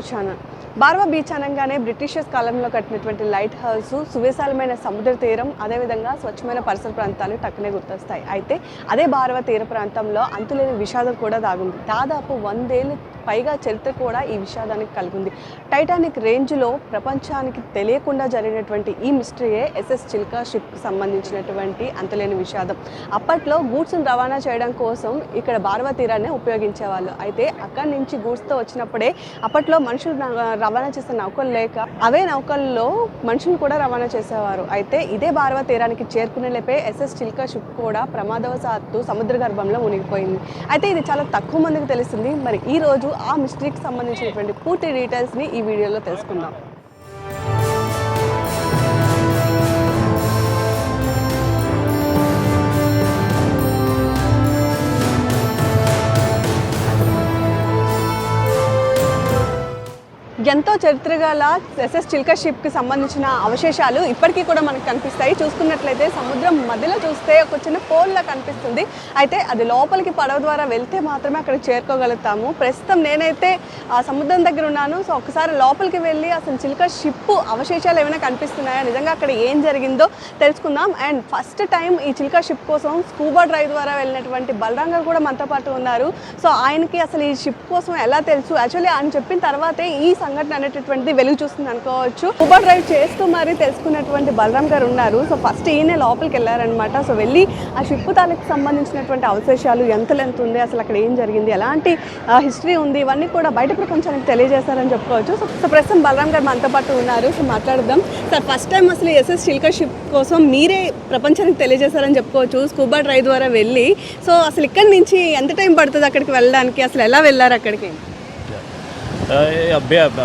వచ్చాను. బార్వా బీచ్ అనగానే బ్రిటిషర్స్ కాలంలో కట్టినటువంటి లైట్ హౌస్ సువిశాలమైన సముద్ర తీరం అదేవిధంగా స్వచ్ఛమైన పరిసర ప్రాంతాలు టక్కునే గుర్తొస్తాయి. అయితే అదే బార్వా తీర ప్రాంతంలో అంతులేని విషాదం కూడా దాగుంది. దాదాపు వందేళ్ళు పైగా చరిత్ర కూడా ఈ విషాదానికి కలిగింది. టైటానిక్ రేంజ్లో ప్రపంచానికి తెలియకుండా జరిగినటువంటి ఈ మిస్టరీయే ఎస్ఎస్ చిల్కా షిప్కి సంబంధించినటువంటి అంతలేని విషాదం. అప్పట్లో గూడ్స్ను రవాణా చేయడం కోసం ఇక్కడ బార్వా తీరాన్ని ఉపయోగించేవాళ్ళు. అయితే అక్కడి నుంచి గూడ్స్తో వచ్చినప్పుడే అప్పట్లో మనుషులు రవాణా చేసే నౌకలు లేక అవే నౌకల్లో మనుషులు కూడా రవాణా చేసేవారు. అయితే ఇదే బార్వా తీరానికి చేరుకునే లేపే ఎస్ఎస్ చిల్కా షిప్ కూడా ప్రమాదవశాత్తు సముద్ర గర్భంలో మునిగిపోయింది. అయితే ఇది చాలా తక్కువ మందికి తెలిసింది. మరి ఈ రోజు ఆ మిస్టరీకి సంబంధించినటువంటి పూర్తి డీటెయిల్స్ని ఈ వీడియోలో తెలుసుకుందాం. ఎంతో చరిత్ర గల ఎస్ఎస్ చిల్కా షిప్కి సంబంధించిన అవశేషాలు ఇప్పటికీ కూడా మనకు కనిపిస్తాయి. చూసుకున్నట్లయితే సముద్రం మధ్యలో చూస్తే ఒక చిన్న పోల్లా కనిపిస్తుంది. అయితే అది లోపలికి పడవ ద్వారా వెళ్తే మాత్రమే అక్కడ చేరుకోగలుగుతాము. ప్రస్తుతం నేనైతే ఆ సముద్రం దగ్గర ఉన్నాను. సో ఒకసారి లోపలికి వెళ్ళి అసలు చిల్కా షిప్ అవశేషాలు ఏమైనా కనిపిస్తున్నాయా? నిజంగా అక్కడ ఏం జరిగిందో తెలుసుకుందాం. అండ్ ఫస్ట్ టైం ఈ చిల్కా షిప్ కోసం స్కూబా డ్రైవ్ ద్వారా వెళ్ళినటువంటి బలరాం గారు కూడా మనతో పాటు ఉన్నారు. సో ఆయనకి అసలు ఈ షిప్ కోసం ఎలా తెలుసు? యాక్చువల్లీ ఆయన చెప్పిన తర్వాతే ఈ సంఘటన అనేటటువంటిది వెలుగు చూస్తుంది అనుకోవచ్చు. స్కూబా డ్రైవ్ చేస్తూ మరి తెలుసుకున్నటువంటి బలరాం గారు ఉన్నారు. సో ఫస్ట్ ఈయనే లోపలికి వెళ్ళారనమాట సో వెళ్ళి ఆ షిప్ తాలూకు సంబంధించినటువంటి అవశేషాలు ఎంత లెంత్ ఉంది అసలు అక్కడ ఏం జరిగింది ఎలాంటి హిస్టరీ ఉంది ఇవన్నీ కూడా బయట ప్రపంచానికి తెలియజేశారని చెప్పుకోవచ్చు. సో సో ప్రస్తుతం బలరాం గారు మనతో పాటు ఉన్నారు. సో మాట్లాడదాం. సార్ ఫస్ట్ టైం అసలు ఎస్ఎస్ చిల్క షిప్ కోసం మీరే ప్రపంచానికి తెలియజేశారని చెప్పుకోవచ్చు. స్కూబా డ్రైవ్ ద్వారా వెళ్ళి. సో అసలు ఇక్కడి నుంచి ఎంత టైం పడుతుంది అక్కడికి వెళ్ళడానికి? అసలు ఎలా వెళ్ళారు అక్కడికి?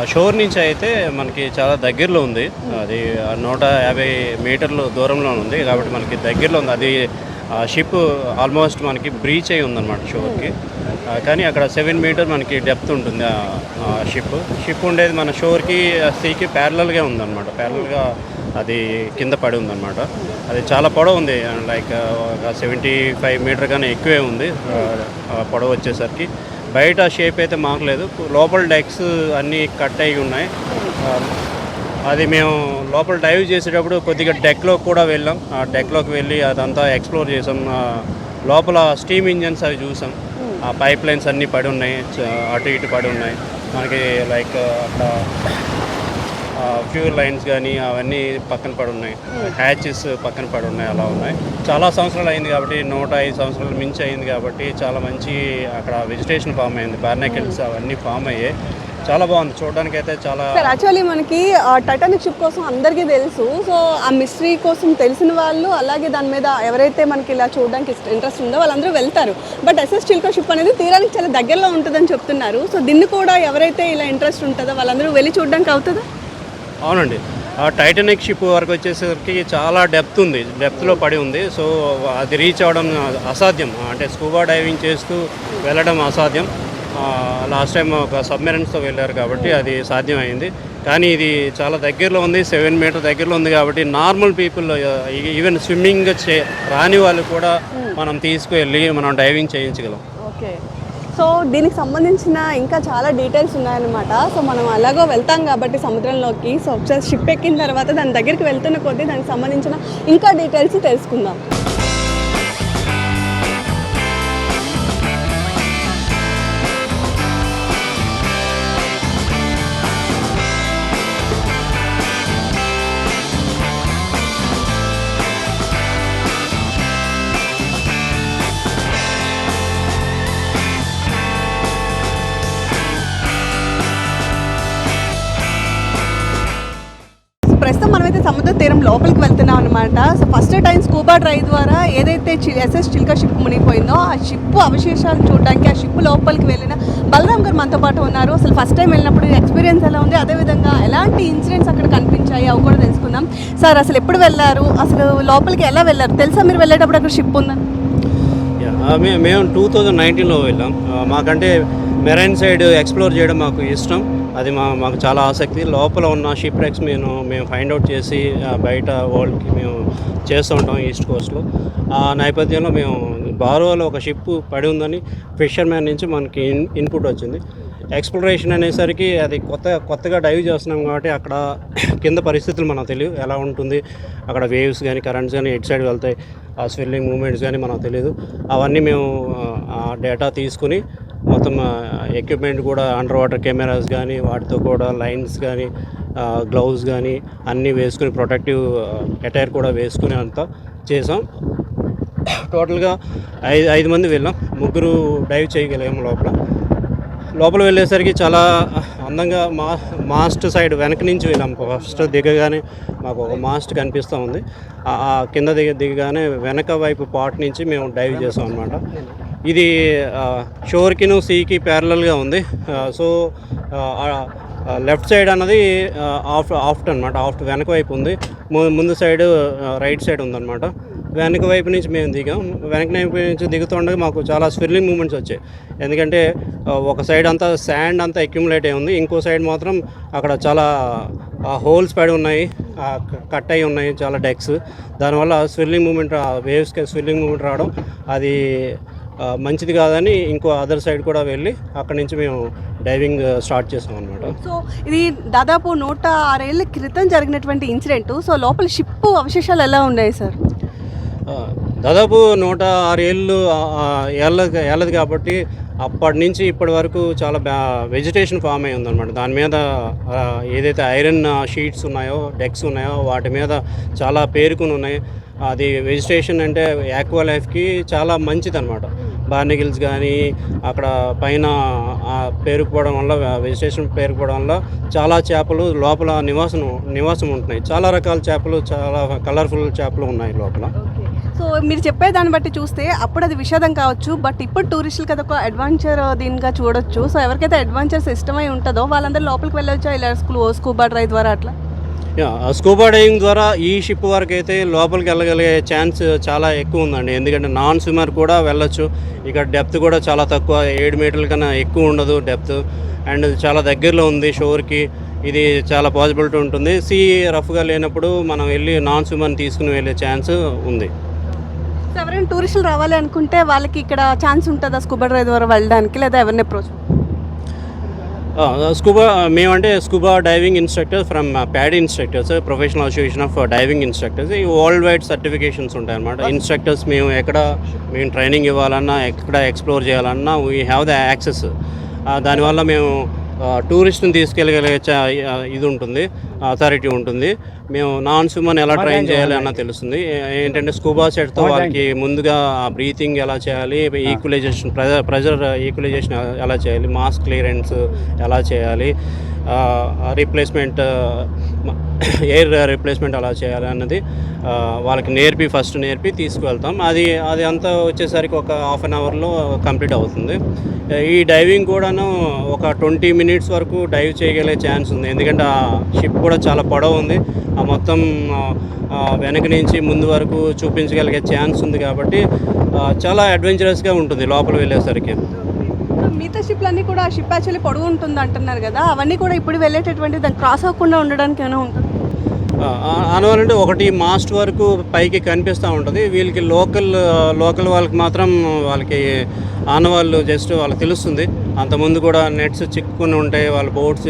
షోర్ నుంచి అయితే మనకి చాలా దగ్గరలో ఉంది. అది నూట యాభై మీటర్లు దూరంలో ఉంది. కాబట్టి మనకి దగ్గరలో ఉంది. అది షిప్ ఆల్మోస్ట్ మనకి బ్రీచ్ అయి ఉందన్నమాట షోర్కి. కానీ అక్కడ సెవెన్ మీటర్ మనకి డెప్త్ ఉంటుంది ఆ షిప్ షిప్ ఉండేది మన షోర్కి సీకి ప్యారలల్గా ఉందన్నమాట. ప్యారలల్గా అది కింద పడి ఉందన్నమాట. అది చాలా పొడవు ఉంది. లైక్ ఒక సెవెంటీ ఫైవ్ మీటర్ కానీ ఎక్కువే ఉంది. ఆ, పొడవు వచ్చేసరికి. బయట షేప్ అయితే మాకు లేదు. లోపల డెక్స్ అన్నీ కట్ అయి ఉన్నాయి. అది మేము లోపల డైవ్ చేసేటప్పుడు కొద్దిగా డెక్లోకి కూడా వెళ్ళాం. ఆ డెక్లోకి వెళ్ళి అదంతా ఎక్స్ప్లోర్ చేసాం. లోపల స్టీమ్ ఇంజన్స్ అవి చూసాం. ఆ పైప్ లైన్స్ అన్నీ పడి ఉన్నాయి. అటు ఇటు పడి ఉన్నాయి. మనకి లైక్ అక్కడ ఫ్యూర్ లైన్స్ కానీ అవన్నీ పక్కన పడి ఉన్నాయి హ్యాచెస్ పక్కన పడి ఉన్నాయి అలా ఉన్నాయి. చాలా సంవత్సరాలు అయింది కాబట్టి నూట ఐదు సంవత్సరాలు మించి అయింది కాబట్టి చాలా మంచి అక్కడ వెజిటేషన్ ఫామ్ అయింది. బార్నాకిల్స్ అవన్నీ ఫామ్ అయ్యాయి. చాలా బాగుంది. చూడడానికి అయితే చాలా సార్ యాక్చువల్లీ మనకి టైటానిక్ షిప్ కోసం అందరికీ తెలుసు. సో ఆ మిస్టరీ కోసం తెలిసిన వాళ్ళు అలాగే దాని మీద ఎవరైతే మనకి ఇలా చూడడానికి ఇంట్రెస్ట్ ఉందో వాళ్ళందరూ వెళ్తారు. బట్ ఎస్ఎస్ చిల్కా షిప్ అనేది తీరానికి చాలా దగ్గరలో ఉంటుందని చెప్తున్నారు. సో దీన్ని కూడా ఎవరైతే ఇలా ఇంట్రెస్ట్ ఉంటుందో వాళ్ళందరూ వెళ్ళి చూడడానికి అవుతుందా? అవునండి. ఆ టైటానిక్ షిప్ వరకు వచ్చేసరికి చాలా డెప్త్ ఉంది. డెప్త్లో పడి ఉంది. సో అది రీచ్ అవ్వడం అసాధ్యం. అంటే స్కూబా డైవింగ్ చేస్తూ వెళ్ళడం అసాధ్యం. లాస్ట్ టైం ఒక సబ్మెరెన్స్తో వెళ్ళారు కాబట్టి అది సాధ్యమైంది. కానీ ఇది చాలా దగ్గరలో ఉంది. సెవెన్ మీటర్ దగ్గరలో ఉంది కాబట్టి నార్మల్ పీపుల్ ఈవెన్ స్విమ్మింగ్ చే రాని వాళ్ళు కూడా మనం తీసుకువెళ్ళి మనం డైవింగ్ చేయించగలం. ఓకే సో దీనికి సంబంధించిన ఇంకా చాలా డీటెయిల్స్ ఉన్నాయన్నమాట. సో మనం అలాగో వెళ్తాం కాబట్టి సముద్రంలోకి. సో ఒకసారి షిప్ ఎక్కిన తర్వాత దాని దగ్గరికి వెళ్తున్న కొద్దీ దానికి సంబంధించిన ఇంకా డీటెయిల్స్ తెలుసుకుందాం. లోపలికి వెళ్తున్నాం అనమాట so first time scuba drive ద్వారా ఏదైతే ఎస్ఎస్ చిల్కా షిప్ మునిగిపోయిందో ఆ షిప్ అవశేషాలు చూడడానికి ఆ షిప్ లోపలికి వెళ్ళిన బలరామ్ గారు మనతో పాటు ఉన్నారు. అసలు ఫస్ట్ టైం వెళ్ళినప్పుడు ఎక్స్పీరియన్స్ ఎలా ఉంది? అదేవిధంగా ఎలాంటి ఇన్సిడెంట్స్ అక్కడ కనిపించాయి? అవి కూడా తెలుసుకుందాం. సార్ అసలు ఎప్పుడు వెళ్ళారు? అసలు లోపలికి ఎలా వెళ్ళారు? తెలుసా మీరు వెళ్ళేటప్పుడు అక్కడ షిప్ ఉందా? మేము టూ థౌజండ్ నైన్టీన్లో వెళ్ళాం. మాకంటే మెరైన్ సైడ్ ఎక్స్ప్లోర్ చేయడం మాకు ఇష్టం. అది మా మాకు చాలా ఆసక్తి. లోపల ఉన్న షిప్ రెక్స్ మేము మేము ఫైండ్ అవుట్ చేసి బయట వరల్డ్కి మేము చేస్తూ ఉంటాం ఈస్ట్ కోస్ట్లో. ఆ నేపథ్యంలో మేము బారోలో ఒక షిప్ పడి ఉందని ఫిషర్ మ్యాన్ నుంచి మనకి ఇన్ ఇన్పుట్ వచ్చింది. ఎక్స్ప్లోరేషన్ అనేసరికి అది కొత్త కొత్తగా డైవ్ చేస్తున్నాం కాబట్టి అక్కడ కింద పరిస్థితులు మనకు తెలియదు ఎలా ఉంటుంది? అక్కడ వేవ్స్ కానీ కరెంట్స్ కానీ ఎటు సైడ్ వెళ్తాయి. ఆ స్విల్లింగ్ మూమెంట్స్ కానీ మనకు తెలియదు అవన్నీ మేము ఆ డేటా తీసుకుని మొత్తం ఎక్విప్మెంట్ కూడా అండర్ వాటర్ కెమెరాస్ కానీ వాటితో కూడా లైన్స్ కానీ గ్లౌస్ కానీ అన్నీ వేసుకుని ప్రొటెక్టివ్ అటైర్ కూడా వేసుకుని అంతా చేసాం. టోటల్గా ఐదు ఐదు మంది వెళ్ళాం. ముగ్గురు డైవ్ చేయగలిగాము లోపల. లోపల వెళ్ళేసరికి చాలా అందంగా మా మాస్ట్ సైడ్ వెనక నుంచి వెళ్ళాం. ఫస్ట్ దిగగానే మాకు ఒక మాస్ట్ కనిపిస్తూ ఉంది. ఆ ఆ కింద దిగ దిగగానే వెనక వైపు పాట్ నుంచి మేము డైవ్ చేసాం అనమాట ఇది షోర్కిను సీకి ప్యారలల్గా ఉంది. సో లెఫ్ట్ సైడ్ అన్నది ఆఫ్ ఆఫ్ట్ అనమాట ఆఫ్ట్ వెనక వైపు ఉంది. ముందు సైడ్ రైట్ సైడ్ ఉందన్నమాట. వెనక వైపు నుంచి మేము దిగాం. వెనక వైపు నుంచి దిగుతుండగా మాకు చాలా స్విర్లింగ్ మూమెంట్స్ వచ్చాయి. ఎందుకంటే ఒక సైడ్ అంతా శాండ్ అంతా అక్యుములేట్ అయి ఉంది. ఇంకో సైడ్ మాత్రం అక్కడ చాలా హోల్స్ పడి ఉన్నాయి. కట్ అయి ఉన్నాయి చాలా డెక్స్. దానివల్ల స్విల్లింగ్ మూమెంట్ వేవ్స్కి స్విల్లింగ్ మూమెంట్ రావడం అది మంచిది కాదని ఇంకో అదర్ సైడ్ కూడా వెళ్ళి అక్కడి నుంచి మేము డైవింగ్ స్టార్ట్ చేసాం అనమాట సో ఇది దాదాపు నూట ఆరేళ్ళ క్రితం జరిగినటువంటి ఇన్సిడెంట్ సో లోపల షిప్ అవశేషాలు ఎలా ఉన్నాయి సార్ దాదాపు నూట ఆరు ఏళ్ళు ఏళ్ళ ఏళ్ళది కాబట్టి అప్పటి నుంచి ఇప్పటి వరకు చాలా బ్యా వెజిటేషన్ ఫామ్ అయి ఉందన్నమాట. దాని మీద ఏదైతే ఐరన్ షీట్స్ ఉన్నాయో డెక్స్ ఉన్నాయో వాటి మీద చాలా పేరుకుని ఉన్నాయి. అది వెజిటేషన్ అంటే యాక్వా లైఫ్కి చాలా మంచిది అనమాట బార్నిగిల్స్ కానీ అక్కడ పైన పేరుకుపోవడం వల్ల వెజిటేషన్ పేరుకుపోవడం వల్ల చాలా చేపలు లోపల నివాసం నివాసం ఉంటున్నాయి. చాలా రకాల చేపలు చాలా కలర్ఫుల్ చేపలు ఉన్నాయి లోపల. సో మీరు చెప్పే దాన్ని బట్టి చూస్తే అప్పుడు అది విషాదం కావచ్చు బట్ ఇప్పుడు టూరిస్టులకి అది ఒక అడ్వెంచర్ దీనిగా చూడొచ్చు. సో ఎవరికైతే అడ్వెంచర్స్ ఇష్టమై ఉంటుందో వాళ్ళందరూ లోపలికి వెళ్ళొచ్చా? ఇలా స్కూల్ స్కూబా డ్రైవ్ ద్వారా అట్లా? స్కూబా డైవింగ్ ద్వారా ఈ షిప్ వరకు అయితే లోపలికి వెళ్ళగలిగే ఛాన్స్ చాలా ఎక్కువ ఉందండి. ఎందుకంటే నాన్ స్విమ్మర్ కూడా వెళ్ళొచ్చు. ఇక్కడ డెప్త్ కూడా చాలా తక్కువ. ఏడు మీటర్ల కన్నా ఎక్కువ ఉండదు డెప్త్ అండ్ చాలా దగ్గరలో ఉంది షోర్కి ఇది చాలా పాసిబిలిటీ ఉంటుంది. సీ రఫ్గా లేనప్పుడు మనం వెళ్ళి నాన్ స్విమ్మర్ని తీసుకుని వెళ్ళే ఛాన్స్ ఉంది. ఎవరైనా టూరిస్టులు రావాలి అనుకుంటే వాళ్ళకి ఇక్కడ ఛాన్స్ ఉంటుందా స్కూబా డ్రైవ్ ద్వారా వెళ్ళడానికి? లేదా ఎవరిని అప్రోచ్ స్కూబా మేమంటే scuba diving instructors from PADI instructors professional association of diving instructors ఈ వరల్డ్ వైడ్ సర్టిఫికేషన్స్ ఉంటాయి అనమాట ఇన్స్ట్రక్టర్స్ మేము ఎక్కడ మేము ట్రైనింగ్ ఇవ్వాలన్నా ఎక్కడ ఎక్స్ప్లోర్ చేయాలన్నా వీ హ్యావ్ ద యాక్సెస్ దానివల్ల మేము టూరిస్ట్ని తీసుకెళ్ళగలిగే ఇది ఉంటుంది అథారిటీ ఉంటుంది. మేము నాన్ స్విమ్మర్ని ఎలా ట్రైన్ చేయాలి అన్న తెలుస్తుంది. ఏంటంటే స్కూబా సెట్తో వాళ్ళకి ముందుగా బ్రీతింగ్ ఎలా చేయాలి ఈక్వలైజేషన్ ప్రెజర్ ప్రెజర్ ఈక్వలైజేషన్ ఎలా చేయాలి మాస్ క్లియరెన్స్ ఎలా చేయాలి రీప్లేస్మెంట్ ఎయిర్ రీప్లేస్మెంట్ ఎలా చేయాలి అన్నది ఆ, వాళ్ళకి నేర్పి ఫస్ట్ నేర్పి తీసుకువెళ్తాం. అది అది అంతా వచ్చేసరికి ఒక హాఫ్ అన్ అవర్లో కంప్లీట్ అవుతుంది. ఈ డైవింగ్ కూడాను ఒక ట్వంటీ మినిట్స్ వరకు డైవ్ చేయగలిగే ఛాన్స్ ఉంది. ఎందుకంటే ఆ షిప్ కూడా చాలా పొడవు ఉంది. మొత్తం ఆ, మొత్తం వెనక నుంచి ముందు వరకు చూపించగలిగే ఛాన్స్ ఉంది కాబట్టి చాలా అడ్వెంచరస్గా ఉంటుంది లోపల వెళ్ళేసరికి. మిగతా షిప్లు అన్నీ కూడా షిప్ యాక్చువల్లీ పొడవు ఉంటుంది అంటున్నారు కదా అవన్నీ కూడా ఇప్పుడు వెళ్ళేటటువంటి దాన్ని క్రాస్ అవ్వకుండా ఉండడానికి ఏమైనా ఉంటుంది? అనువాలంటే ఒకటి మాస్ట్ వరకు పైకి కనిపిస్తూ ఉంటుంది. వీళ్ళకి లోకల్ లోకల్ వాళ్ళకి మాత్రం వాళ్ళకి ఆనవాళ్ళు జస్ట్ వాళ్ళకి తెలుస్తుంది. అంతకుముందు కూడా నెట్స్ చిక్కుకుని ఉంటాయి వాళ్ళ బోట్స్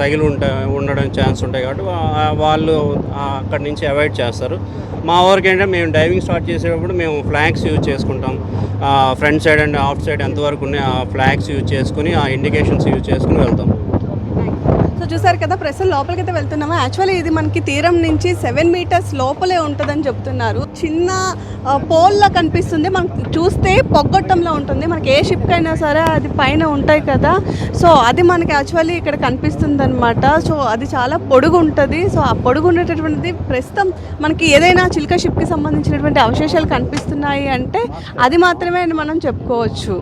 తగిలి ఉంటాయి ఉండడం ఛాన్స్ ఉంటాయి కాబట్టి వాళ్ళు అక్కడి నుంచి అవాయిడ్ చేస్తారు. మా వరకు ఏంటంటే మేము డైవింగ్ స్టార్ట్ చేసేటప్పుడు మేము ఫ్లాగ్స్ యూజ్ చేసుకుంటాం. Front side and aft side ఎంతవరకు ఉన్నాయి ఆ ఫ్లాగ్స్ యూజ్ చేసుకుని ఆ ఇండికేషన్స్ యూజ్ చేసుకుని వెళ్తాం. సో చూసారు కదా ప్రస్తుతం లోపలికి అయితే వెళ్తున్నాము? యాక్చువల్లీ ఇది మనకి తీరం నుంచి సెవెన్ మీటర్స్ లోపలే ఉంటుందని చెప్తున్నారు. చిన్న పోల్లా కనిపిస్తుంది. మనం చూస్తే పొగ్గొట్టంలో ఉంటుంది. మనకి ఏ షిప్ అయినా సరే అది పైన ఉంటాయి కదా. సో అది మనకి యాక్చువల్లీ ఇక్కడ కనిపిస్తుంది అనమాట సో అది చాలా పొడుగు ఉంటుంది సో ఆ పొడుగు ఉండేటటువంటిది ప్రస్తుతం మనకి ఏదైనా చిల్క షిప్కి సంబంధించినటువంటి అవశేషాలు కనిపిస్తున్నాయి అంటే అది మాత్రమే అని మనం చెప్పుకోవచ్చు.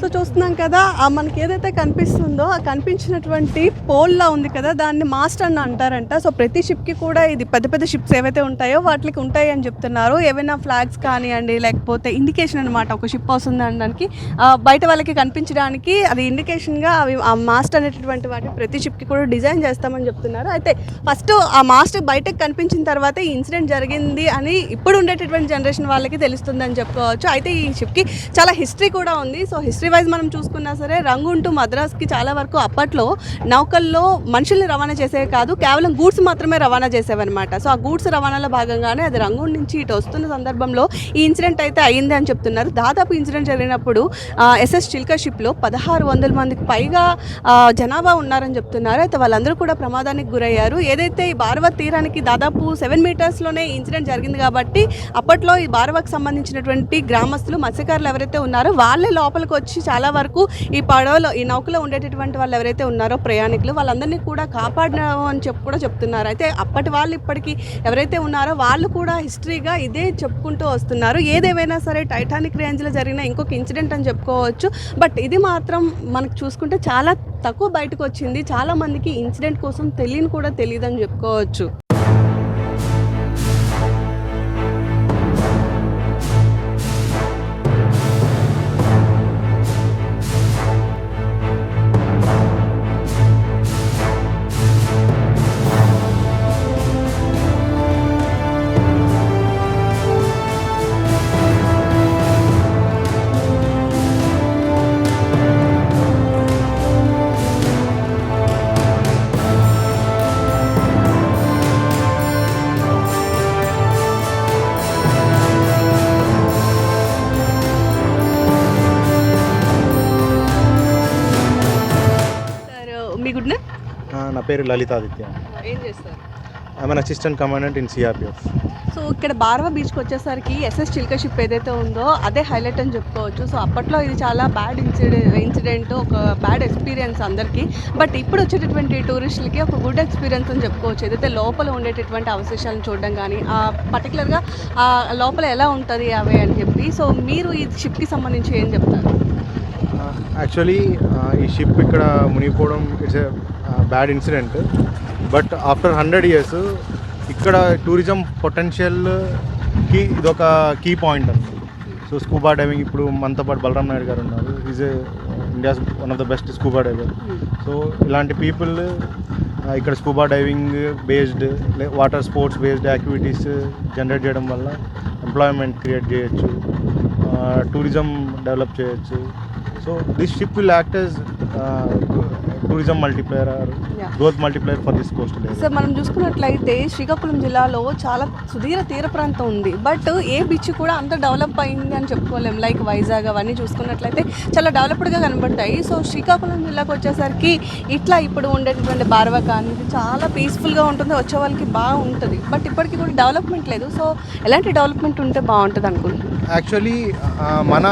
సో చూస్తున్నాం కదా ఆ మనకి ఏదైతే కనిపిస్తుందో ఆ కనిపించినటువంటి పోల్లా ఉంది కదా దాన్ని మాస్టర్ అని అంటారంట. సో ప్రతి షిప్కి కూడా ఇది పెద్ద పెద్ద షిప్స్ ఏవైతే ఉంటాయో వాటికి ఉంటాయి అని చెప్తున్నారు. ఏవైనా ఫ్లాగ్స్ కానివ్వండి లేకపోతే ఇండికేషన్ అనమాట ఒక షిప్ వస్తుంది అనడానికి బయట వాళ్ళకి కనిపించడానికి అది ఇండికేషన్గా అవి ఆ మాస్టర్ అనేటటువంటి వాటి ప్రతి షిప్కి కూడా డిజైన్ చేస్తామని చెప్తున్నారు. అయితే ఫస్ట్ ఆ మాస్టర్ బయటకు కనిపించిన తర్వాత ఈ ఇన్సిడెంట్ జరిగింది అని ఇప్పుడు ఉండేటటువంటి జనరేషన్ వాళ్ళకి తెలుస్తుందని చెప్పుకోవచ్చు. అయితే ఈ షిప్కి చాలా హిస్టరీ కూడా ఉంది. సో హిస్టరీ హిస్టరీ వైజ్ మనం చూసుకున్నా సరే రంగుంటూ టు మద్రాస్కి చాలా వరకు అప్పట్లో నౌకల్లో మనుషుల్ని రవాణా చేసేవి కాదు కేవలం గూడ్స్ మాత్రమే రవాణా చేసేవన్నమాట. సో ఆ గూడ్స్ రవాణాలో భాగంగానే అది రంగూన్ నుంచి ఇటు వస్తున్న సందర్భంలో ఈ ఇన్సిడెంట్ అయితే అయింది అని చెప్తున్నారు. దాదాపు ఇన్సిడెంట్ జరిగినప్పుడు ఎస్ఎస్ చిల్కా షిప్లో పదహారు వందల మందికి పైగా జనాభా ఉన్నారని చెప్తున్నారు. అయితే వాళ్ళందరూ కూడా ప్రమాదానికి గురయ్యారు. ఏదైతే ఈ బారవ తీరానికి దాదాపు సెవెన్ మీటర్స్లోనే ఇన్సిడెంట్ జరిగింది కాబట్టి అప్పట్లో ఈ బారవకు సంబంధించినటువంటి గ్రామస్తులు మత్స్యకారులు ఎవరైతే ఉన్నారో వాళ్ళే లోపలికి వచ్చి చాలా వరకు ఈ పడవలో ఈ నౌకలో ఉండేటటువంటి వాళ్ళు ఎవరైతే ఉన్నారో ప్రయాణికులు వాళ్ళందరినీ కూడా కాపాడినాము అని చెప్పి కూడా చెప్తున్నారు. అయితే అప్పటి వాళ్ళు ఇప్పటికీ ఎవరైతే ఉన్నారో వాళ్ళు కూడా హిస్టరీగా ఇదే చెప్పుకుంటూ వస్తున్నారు. ఏదేమైనా సరే టైటానిక్ రేంజ్లో జరిగిన ఇంకొక ఇన్సిడెంట్ అని చెప్పుకోవచ్చు. బట్ ఇది మాత్రం మనకు చూసుకుంటే చాలా తక్కువ బయటకు వచ్చింది. చాలామందికి ఇన్సిడెంట్ కోసం తెలియని కూడా తెలియదు అని చెప్పుకోవచ్చు. పేరు లలితాదిత్య. ఏం చేస్తారు? I'm assistant commandant in CRPF so ఇక్కడ బార్వా బీచ్కి వచ్చేసరికి ఎస్ఎస్ చిల్క షిప్ ఏదైతే ఉందో అదే హైలైట్ అని చెప్పుకోవచ్చు. సో అప్పట్లో ఇది చాలా బ్యాడ్ ఇన్సిడెంట్ ఇన్సిడెంట్ ఒక బ్యాడ్ ఎక్స్పీరియన్స్ అందరికీ. బట్ ఇప్పుడు వచ్చేటటువంటి టూరిస్టులకి ఒక గుడ్ ఎక్స్పీరియన్స్ అని చెప్పుకోవచ్చు. ఏదైతే లోపల ఉండేటటువంటి అవశేషాలను చూడడం కానీ ఆ పర్టికులర్గా ఆ లోపల ఎలా ఉంటుంది అవి అని చెప్పి. సో మీరు ఈ షిప్కి సంబంధించి ఏం చెప్తారు? యాక్చువల్లీ ఈ షిప్ ఇక్కడ మునిగిపోవడం it's bad incident. But after hundred years ఇక్కడ టూరిజం పొటెన్షియల్కి ఇదొక కీ పాయింట్ అండి. సో స్కూబా డైవింగ్ ఇప్పుడు మనతో పాటు బలరాం నాయుడు గారు ఉన్నారు. Is India's one of the best scuba diver so ఇలాంటి పీపుల్ uh, ఇక్కడ scuba diving based water sports based activities generate చేయడం వల్ల ఎంప్లాయ్మెంట్ క్రియేట్ చేయొచ్చు uh, టూరిజం డెవలప్ చేయొచ్చు. So this ship will act as tourism multiplier. Growth multiplier for this coastal so మనం చూసుకున్నట్లయితే శ్రీకాకుళం జిల్లాలో చాలా సుదీర తీర ప్రాంతం ఉంది. బట్ ఏ బీచ్ కూడా అంత డెవలప్ అయింది అని చెప్పుకోలేం. లైక్ వైజాగ్ అవన్నీ చూసుకున్నట్లయితే చాలా డెవలప్డ్గా కనబడతాయి. సో శ్రీకాకుళం జిల్లాకు వచ్చేసరికి ఇట్లా ఇప్పుడు ఉండేటటువంటి బార్వ కానీ చాలా పీస్ఫుల్గా ఉంటుంది. వచ్చే వాళ్ళకి బాగుంటుంది. బట్ ఇప్పటికీ కూడా డెవలప్మెంట్ లేదు. సో ఎలాంటి డెవలప్మెంట్ ఉంటే బాగుంటుంది అనుకుంటున్నాను యాక్చువల్లీ మన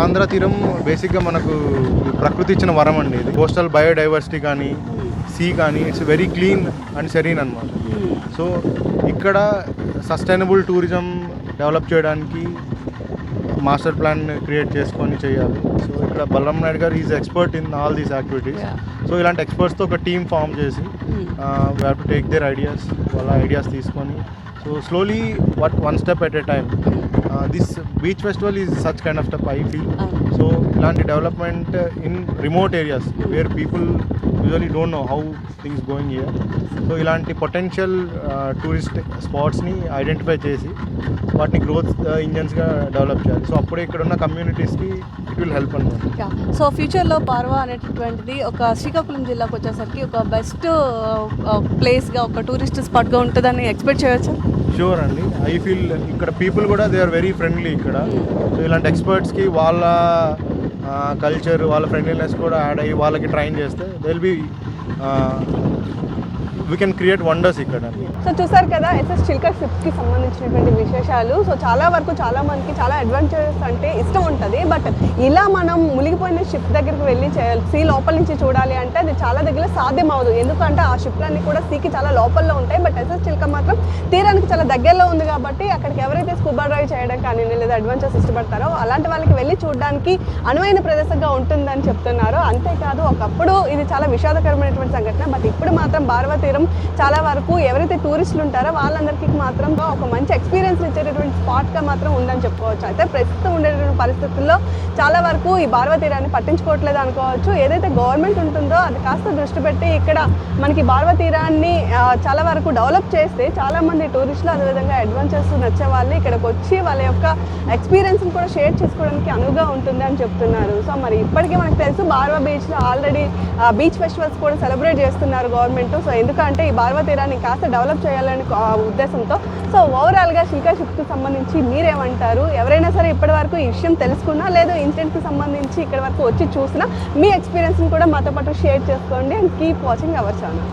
ఆంధ్ర తీరం బేసిక్గా మనకు ప్రకృతి ఇచ్చిన వరం అండి ఇది. కోస్టల్ బయోడైవర్సిటీ కానీ సీ కానీ it's very clean and serene అనమాట సో ఇక్కడ సస్టైనబుల్ టూరిజం డెవలప్ చేయడానికి మాస్టర్ ప్లాన్ క్రియేట్ చేసుకొని చేయాలి. సో ఇక్కడ బలరాం నాయుడు గారు is expert in all these activities. So ఇలాంటి ఎక్స్పర్ట్స్తో ఒక టీమ్ ఫామ్ చేసి we have to take their ideas వాళ్ళ ఐడియాస్ తీసుకొని so slowly what one step at a time this beach festival is such kind of step I feel so ఇలాంటి development in remote areas where people usually don't know how things going here so ఇలాంటి potential tourist స్పాట్స్ని identify చేసి వాటిని growth ఇంజన్స్గా develop చేయాలి. So అప్పుడే ఇక్కడ ఉన్న కమ్యూనిటీస్కి ఇట్ విల్ హెల్ప్ అనమాట సో ఫ్యూచర్లో పార్వా అనేటటువంటిది ఒక శ్రీకాకుళం జిల్లాకు వచ్చేసరికి ఒక బెస్ట్ ప్లేస్గా ఒక టూరిస్ట్ స్పాట్గా ఉంటుందని ఎక్స్పెక్ట్ చేయొచ్చు? షూర్ అండి. ఐ ఫీల్ ఇక్కడ పీపుల్ కూడా దే ఆర్ వెరీ ఫ్రెండ్లీ ఇక్కడ. సో ఇలాంటి ఎక్స్పర్ట్స్కి వాళ్ళ కల్చర్ వాళ్ళ ఫ్రెండ్లీనెస్ కూడా యాడ్ అయ్యి వాళ్ళకి ట్రైన్ చేస్తే they will be we can create wonders ఇక్కడ సో చూసారు కదా ఎస్ఎస్ చిల్కా షిప్కి సంబంధించినటువంటి విశేషాలు. సో చాలా వరకు చాలా మందికి చాలా అడ్వెంచర్స్ అంటే ఇష్టం ఉంటుంది. బట్ ఇలా మనం మునిగిపోయిన షిప్ దగ్గరికి వెళ్ళి సీ లోపల నుంచి చూడాలి అంటే అది చాలా దగ్గర సాధ్యం అవ్వదు. ఎందుకంటే ఆ షిప్లన్నీ కూడా సీకి చాలా లోపల్లో ఉంటాయి. బట్ ఎస్ఎస్ చిల్క మాత్రం తీరానికి చాలా దగ్గరలో ఉంది కాబట్టి అక్కడికి ఎవరైతే స్కూబా డ్రైవ్ చేయడం కానీ లేదా అడ్వెంచర్స్ ఇష్టపడతారో అలాంటి వాళ్ళకి వెళ్ళి చూడడానికి అనువైన ప్రదేశంగా ఉంటుందని చెప్తున్నారు. అంతేకాదు ఒకప్పుడు ఇది చాలా విషాదకరమైనటువంటి సంఘటన. బట్ ఇప్పుడు మాత్రం భారవ తీరం చాలా వరకు ఎవరైతే టూరిస్టులు ఉంటారో వాళ్ళందరికీ మాత్రం ఒక మంచి ఎక్స్పీరియన్స్ ఇచ్చేటటువంటి స్పాట్గా మాత్రం ఉందని చెప్పుకోవచ్చు. అయితే ప్రస్తుతం ఉండేటువంటి పరిస్థితుల్లో చాలా వరకు ఈ భారవ తీరాన్ని పట్టించుకోవట్లేదు అనుకోవచ్చు. ఏదైతే గవర్నమెంట్ ఉంటుందో అది కాస్త దృష్టి పెట్టి ఇక్కడ మనకి భారవ తీరాన్ని చాలా వరకు డెవలప్ చేస్తే చాలామంది టూరిస్టులు అదేవిధంగా అడ్వెంచర్స్ నచ్చే వాళ్ళు ఇక్కడికి వచ్చి వాళ్ళ యొక్క ఎక్స్పీరియన్స్ని కూడా షేర్ చేసుకోవడానికి అనువుగా ఉంటుంది అని చెప్తున్నారు. సో మరి ఇప్పటికీ మనకు తెలుసు బార్వ బీచ్లో ఆల్రెడీ బీచ్ ఫెస్టివల్స్ కూడా సెలబ్రేట్ చేస్తున్నారు గవర్నమెంట్ సో ఎందుకు అంటే ఈ భారవ తీరాన్ని కాస్త డెవలప్ చేయాలని ఉద్దేశంతో. సో ఓవరాల్గా శిల్కా షిప్కి సంబంధించి మీరేమంటారు? ఎవరైనా సరే ఇప్పటి వరకు ఈ విషయం తెలుసుకున్నా లేదు ఇన్సిడెంట్కి సంబంధించి ఇక్కడ వరకు వచ్చి చూసినా మీ ఎక్స్పీరియన్స్ని కూడా మాతో పాటు షేర్ చేసుకోండి and keep watching our channel